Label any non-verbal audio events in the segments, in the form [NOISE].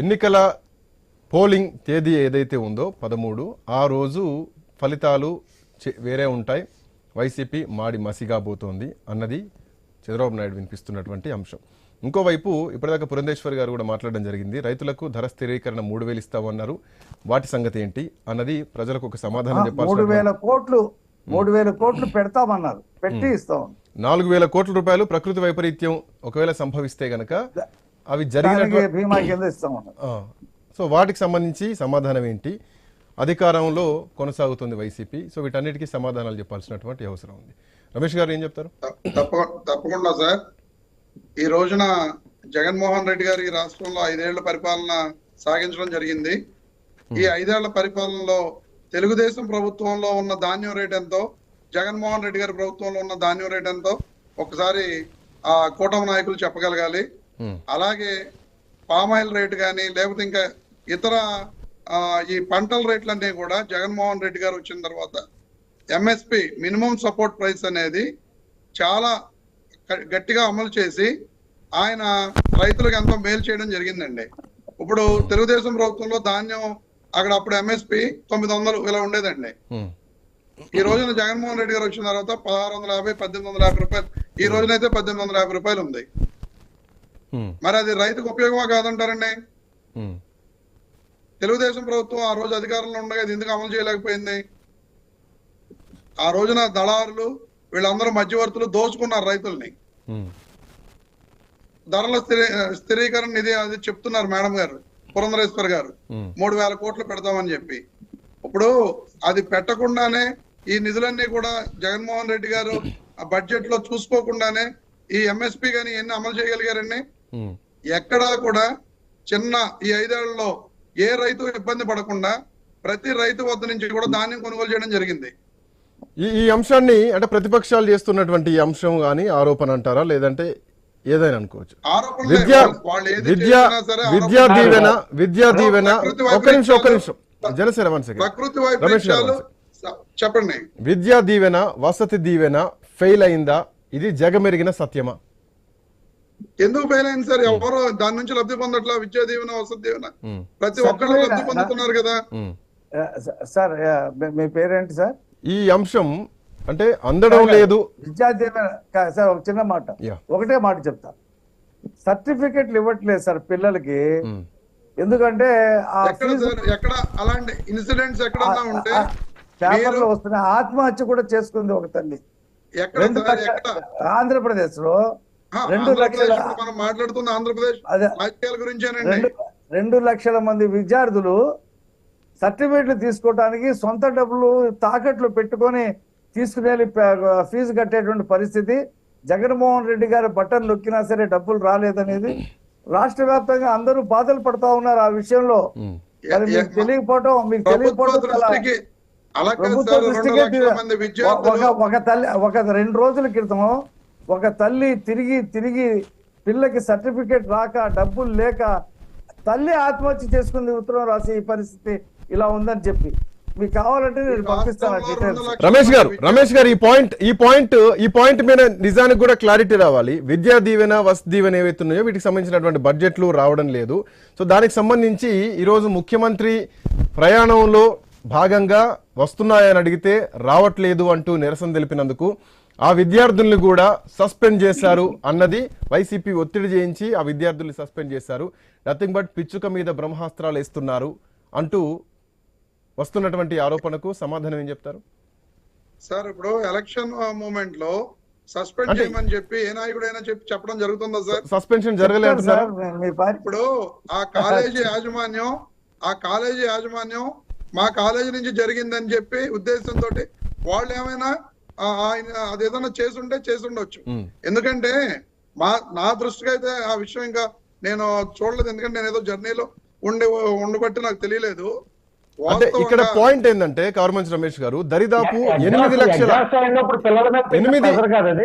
ఎన్నికల పోలింగ్ తేదీ ఏదైతే ఉందో పదమూడు ఆ రోజు ఫలితాలు వేరే ఉంటాయి. వైసీపీ మాడి మసిగా పోతోంది అన్నది చంద్రబాబు నాయుడు వినిపిస్తున్నటువంటి అంశం. ఇంకోవైపు ఇప్పటిదాకా పురంధేశ్వర్ గారు కూడా మాట్లాడడం జరిగింది. రైతులకు ధర స్థిరీకరణ మూడు వేలు ఇస్తామన్నారు వాటి సంగతి ఏంటి అన్నది ప్రజలకు ఒక సమాధానం మూడు వేల కోట్లు మూడు వేల కోట్లు పెడతామన్నారు. పెట్టి ఇస్తాం. నాలుగు వేల కోట్ల రూపాయలు ప్రకృతి వైపరీత్యం ఒకవేళ సంభవిస్తే గనక అవి జరిగిన సో వాటికి సంబంధించి సమాధానం ఏంటి? అధికారంలో కొనసాగుతుంది వైసీపీ. సో వీటన్నిటికీ సమాధానాలు చెప్పాల్సినటువంటి అవసరం ఉంది. రమేష్ గారు ఏం చెప్తారు? తప్ప- తప్పకుండా సార్. ఈ రోజున జగన్మోహన్ రెడ్డి గారు ఈ రాష్ట్రంలో ఐదేళ్ళ పరిపాలన సాగించడం జరిగింది. ఈ ఐదేళ్ళ పరిపాలనలో తెలుగుదేశం ప్రభుత్వంలో ఉన్న ధాన్యం రేట్ ఎంతో జగన్మోహన్ రెడ్డి గారి ప్రభుత్వంలో ఉన్న ధాన్యం రేట్ ఎంతో. ఒకసారి ఆ కూటమి నాయకులు చెప్పగలగాలి. అలాగే పామాయిల్ రేట్ కానీ లేకపోతే ఇంకా ఇతర ఈ పంటల రేట్లన్నీ కూడా జగన్మోహన్ రెడ్డి గారు వచ్చిన తర్వాత ఎంఎస్పి మినిమం సపోర్ట్ ప్రైస్ అనేది చాలా గట్టిగా అమలు చేసి ఆయన రైతులకు ఎంతో మేలు చేయడం జరిగిందండి. ఇప్పుడు తెలుగుదేశం ప్రభుత్వంలో ధాన్యం అక్కడ అప్పుడు ఎంఎస్పి తొమ్మిది వందలు ఇలా ఉండేదండి. ఈ రోజున జగన్మోహన్ రెడ్డి గారు వచ్చిన తర్వాత పదహారు వందల యాభై పద్దెనిమిది వందల యాభై రూపాయలు. ఈ రోజునైతే పద్దెనిమిది వందల యాభై రూపాయలు ఉంది. మరి అది రైతుకు ఉపయోగమా కాదంటారండి? తెలుగుదేశం ప్రభుత్వం ఆ రోజు అధికారంలో ఉండగా ఇది ఎందుకు అమలు చేయలేకపోయింది? ఆ రోజున దళారులు వీళ్ళందరూ మధ్యవర్తులు దోచుకున్నారు రైతుల్ని. ధరల స్థిరీ స్థిరీకరణ నిధి అది చెప్తున్నారు మేడం గారు పురంధరేశ్వర్ గారు. మూడు వేల కోట్లు పెడతామని చెప్పి. ఇప్పుడు అది పెట్టకుండానే ఈ నిధులన్నీ కూడా జగన్మోహన్ రెడ్డి గారు ఆ బడ్జెట్లో చూసుకోకుండానే ఈ ఎంఎస్పి గాని ఎన్ని అమలు చేయగలిగారండి. ఎక్కడా కూడా చిన్న ఈ ఐదేళ్ళలో ఏ రైతు ఇబ్బంది పడకుండా ప్రతి రైతు వద్ద నుంచి కూడా ధాన్యం కొనుగోలు చేయడం జరిగింది. ఈ ఈ అంశాన్ని అంటే ప్రతిపక్షాలు చేస్తున్నటువంటి ఈ అంశం కానీ ఆరోపణ అంటారా? లేదంటే ఏదైనా అనుకోవచ్చు. విద్యా. దీవెన విద్యా దీవెన ఒక్క నిమిషం ఒక్క నిమిషం. Janasena one second. రమేష్ చెప్పండి. విద్యా దీవెన వసతి దీవెన ఫెయిల్ అయిందా? ఇది జగమెరిగిన సత్యమా? ఎందుకు ఫెయిల్ అయింది సార్? ఎవరు దాని నుంచి లబ్ధి పొందట్లా? విద్యా దీవెన వసతి దీవెన? ప్రతి ఒక్కళ్ళు సత్యమే లబ్ధి పొందుతున్నారు కదా. సార్ మీ- పేరేంటి సార్? ఈ అంశం అంటే అందడం లేదు. విద్యాదీవెన కా- సార్ ఒక చిన్న మాట. ఒకటే మాట చెప్తా. సర్టిఫికెట్లు ఇవ్వట్లేదు సార్ పిల్లలకి. ఎందుకంటే ఆ ఎక్కడ ఎక్కడ? అలాంటి ఇన్సిడెంట్స్ ఎక్కడన్నా ఉంటే పేపర్లో వస్తున్నాయి ఆత్మహత్య కూడా చేసుకుంది ఒక తల్లి. ఎక్కడ ఎక్కడ? ఆంధ్రప్రదేశ్లో రెండు లక్షల ఇప్పుడు మనం మాట్లాడుతున్న ఆంధ్రప్రదేశ్ అదే. రాజకీయాల గురించేనండి. రెండు లక్షల మంది విద్యార్థులు సర్టిఫికెట్లు తీసుకోవడానికి సొంత డబ్బులు తాకట్లు పెట్టుకొని తీసుకుని ఫీజు కట్టేటువంటి పరిస్థితి. జగన్మోహన్ రెడ్డి గారి బట్టలు నొక్కినా సరే డబ్బులు రాలేదనేది. రాష్ట్ర వ్యాప్తంగా అందరూ బాధలు పడతా ఉన్నారు ఆ విషయంలో. మీకు తెలియకపోవటం మీకు తెలియకపోవటం ఒక తల్లి ఒక రెండు రోజుల క్రితం ఒక తల్లి తిరిగి తిరిగి పిల్లకి సర్టిఫికేట్ రాక డబ్బులు లేక తల్లి ఆత్మహత్య చేసుకుంది ఉత్తరం రాసి ఈ పరిస్థితి ఇలా ఉందని చెప్పి. మీకు కావాలంటే నేను పంపిస్తాను రమేష్ గారు మంది రమేష్ గారు ఈ పాయింట్ ఈ పాయింట్ ఈ పాయింట్ మీద నిజానికి కూడా క్లారిటీ రావాలి. విద్యా దీవెన వసతి దీవెన ఏవైతే ఉన్నాయో వీటికి సంబంధించినటువంటి బడ్జెట్లు రావడం లేదు. సో దానికి సంబంధించి ఈరోజు ముఖ్యమంత్రి ప్రయాణంలో భాగంగా వస్తున్నాయని అడిగితే రావట్లేదు అంటూ నిరసన తెలిపినందుకు ఆ విద్యార్థుల్ని కూడా సస్పెండ్ చేశారు అన్నది వైసీపీ ఒత్తిడి చేయించి ఆ విద్యార్థుల్ని సస్పెండ్ చేశారు. నథింగ్ బట్ పిచ్చుక మీద బ్రహ్మాస్త్రాలు వేస్తున్నారు అంటూ వస్తున్నటువంటి ఆరోపణకు సమాధానం ఏం చెప్తారు? సార్ ఇప్పుడు ఎలక్షన్ మూమెంట్లో సస్పెండ్ చేయమని చెప్పి ఏ నాయకుడైనా చెప్పి చెప్పడం జరుగుతుందా సార్? సస్పెన్షన్ జరగలే అంటున్నారా? సార్ ఇప్పుడు ఆ కాలేజీ [LAUGHS] యాజమాన్యం ఆ కాలేజీ యాజమాన్యం మా కాలేజీ నుంచి జరిగిందని చెప్పి ఉద్దేశంతో వాళ్ళు ఏమైనా ఆయన అదేదైనా చేసుంటే చేసుండొచ్చు. ఎందుకంటే మా నా దృష్టికి అయితే ఆ విషయం ఇంకా నేను చూడలేదు. ఎందుకంటే నేను ఏదో జర్నీలో ఉండి ఉండబట్టి నాకు తెలియలేదు. అంటే ఇక్కడ పాయింట్ ఏంటంటే కవర్మంచి రమేష్ గారు దరిదాపు ఎనిమిది లక్షల ఎనిమిది.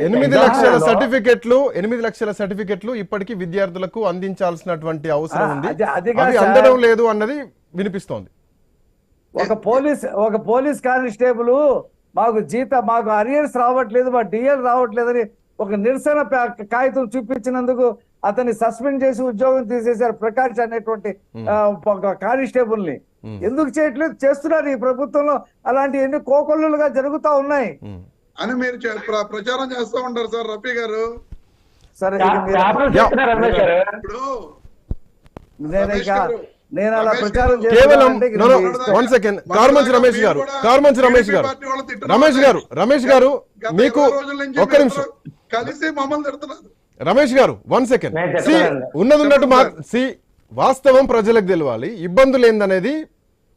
ఎనిమిది లక్షల సర్టిఫికెట్లు ఎనిమిది లక్షల సర్టిఫికెట్లు ఇప్పటికీ విద్యార్థులకు అందించాల్సినటువంటి అవసరం ఉంది. అది-. అందడం లేదు అన్నది వినిపిస్తోంది. ఒక పోలీస్ ఒక పోలీస్ కానిస్టేబుల్ మాకు జీత మాకు అరియర్స్ రావట్లేదు మా డిఎల్ రావట్లేదని ఒక నిరసన కాగితం చూపించినందుకు అతన్ని సస్పెండ్ చేసి ఉద్యోగం తీసేశారు ప్రకాష్ అనేటువంటి కానిస్టేబుల్ని ఎందుకు చేయట్లేదు? చేస్తున్నారు ఈ ప్రభుత్వంలో అలాంటి ఎన్ని కోకొల్లులుగా జరుగుతా ఉన్నాయి. అని మీరు చె- ప్ర- ప్రచారం చేస్తూ ఉంటారు సార్ రఫీ గారు. సరే ఇప్పుడు నేను అలా రమేష్ ప్రచారం గారు, కేవలం one second. కార్మంచి రమేష్ గారు కార్మంచి రమేష్ గారు. రమేష్ గారు రమేష్ గారు మీకు ఒక్క నిమిషం. కలిసి మమ్మల్ని తిడుతున్నారు. రమేష్ గారు వన్ సెకండ్. సి. ఉన్నది ఉన్నట్టు మా సి వాస్తవం ప్రజలకు తెలియాలి ఇబ్బందులు ఏందనేది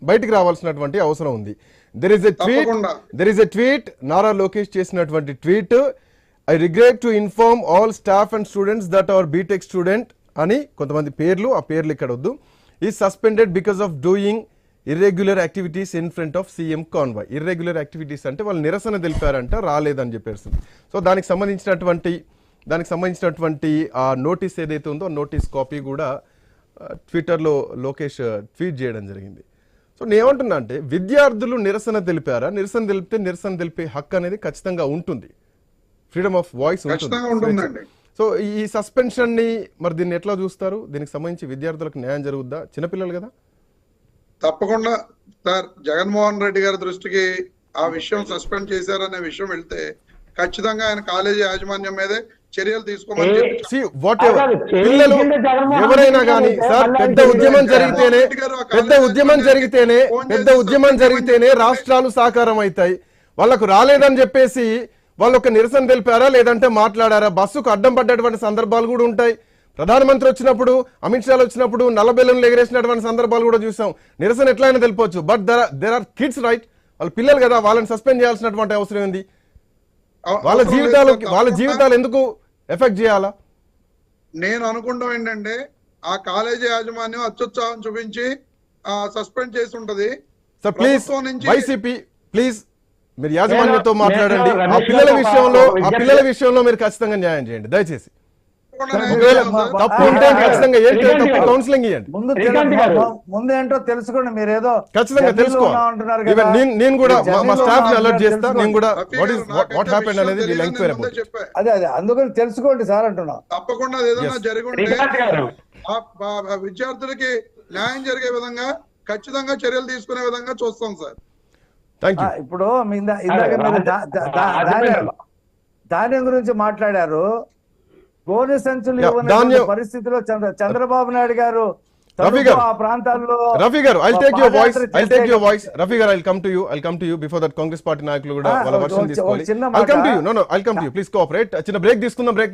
బయటికి రావాల్సినటువంటి అవసరం ఉంది. There is a tweet. There is a tweet Nara Lokesh చేసినటువంటి tweet I regret to inform all staff and students that our BTech student అని కొంతమంది పేర్లు ఆ పేర్లు ఇక్కడ వద్దు. ఈ suspended because of doing irregular activities in front of CM convoy irregular activities అంటే వాళ్ళు నిరసన తెలిపారంట రాలేదని చెప్పేసి. సో దానికి సంబంధించినటువంటి దానికి సంబంధించినటువంటి ఆ నోటీస్ ఏదైతే ఉందో నోటీస్ కాపీ కూడా ట్విట్టర్లో లోకేష్ ట్వీట్ చేయడం జరిగింది. సో నేనేమంటున్నా అంటే విద్యార్థులు నిరసన తెలిపారా? నిరసన తెలిపితే నిరసన తెలిపే హక్కు అనేది ఖచ్చితంగా ఉంటుంది. ఫ్రీడమ్ ఆఫ్ వాయిస్ ఉంటుంది. సో ఈ సస్పెన్షన్ని మరి దీన్ని ఎట్లా చూస్తారు? దీనికి సంబంధించి విద్యార్థులకు న్యాయం జరుగుద్దా? చిన్నపిల్లలు కదా? తప్పకుండా. సార్ జగన్మోహన్ రెడ్డి గారి దృష్టికి ఆ విషయం సస్పెండ్ చేశారనే విషయం వెళ్తే ఖచ్చితంగా ఆయన కాలేజీ యాజమాన్యం మీదే చర్యలు తీసుకోమని ఏ- చెప్పి సి వాట్ అదే, ఎవర్ చేయి పిల్లలు ఎవరైనా కానీ సార్ పెద్ద ఉద్యమం. జరిగితేనే పెద్ద ఉద్యమం జరిగితేనే పెద్ద ఉద్యమం జరిగితేనే రాష్ట్రాలు సాకారం అవుతాయి వాళ్ళకు రాలేదని చెప్పేసి వాళ్ళు ఒక నిరసన తెలిపారా? లేదంటే మాట్లాడారా? బస్సుకు అడ్డం పడ్డటువంటి సందర్భాలు కూడా ఉంటాయి. ప్రధానమంత్రి వచ్చినప్పుడు అమిత్ షా వచ్చినప్పుడు నల్లబెల్లం ఎగరేసినటువంటి సందర్భాలు కూడా చూసాం. నిరసన ఎట్లయినా తెలిపొచ్చు. But there there are kids right వాళ్ళ పిల్లలు కదా వాళ్ళని సస్పెండ్ చేయాల్సినటువంటి అవసరం ఏంది? అవ- వాళ్ళ జీవితాలు. వాళ్ళ జీవితాలు ఎందుకు ఎఫెక్ట్ చేయాలా? నేను అనుకుంటాం ఏంటంటే ఆ కాలేజీ యాజమాన్యం అత్యుత్సాహం చూపించి సస్పెండ్ చేసి ఉంటది. సార్ ప్లీజ్ వైసీపీ ప్లీజ్ మీరు యాజమాన్యంతో మాట్లాడండి. ఆ పిల్లల విషయంలో ఆ పిల్లల విషయంలో మీరు ఖచ్చితంగా న్యాయం చేయండి. దయచేసి. తప్పు ఉంటే ఖచ్చితంగా ఏంటి తప్పు. కౌన్సిలింగ్ ఇవ్వండి ముందు ఏంటో తెలుసుకోండి మీరు ఏదో ఖచ్చితంగా తెలుసుకోవాలి కదా. నేను కూడా మా- స్టాఫ్ని అలర్ట్ చేస్తా. నేను కూడా వాట్ ఇస్ వాట్ హ్యాపెండ్ అనేది ఎంక్వైరీ. అదే అదే అందుకని తెలుసుకోండి సార్ అంటున్నా. తప్పకుండా ఏదైనా. జరిగి విద్యార్థులకి న్యాయం జరిగే విధంగా ఖచ్చితంగా చర్యలు తీసుకునే విధంగా చూస్తాం సార్. ఇప్పుడు ఇందాక మీరు. ధాన్యం గురించి మాట్లాడారు. గోనె సంచులు ధాన్యం- పరిస్థితిలో చంద్ర చంద్రబాబు నాయుడు గారు రఫీ గారు. ఆ ప్రాంతాల్లో రఫీ గారు I take your voice I take your voice Rafi గారు I come to you I come to you before that Congress party నాయకులు కూడా వాళ్ళ ఒక- వర్షం ఒక తీసుకోవాలి. చిన్న I come to. You no no I come to you please cooperate చిన్న బ్రేక్ తీసుకుందాం బ్రేక్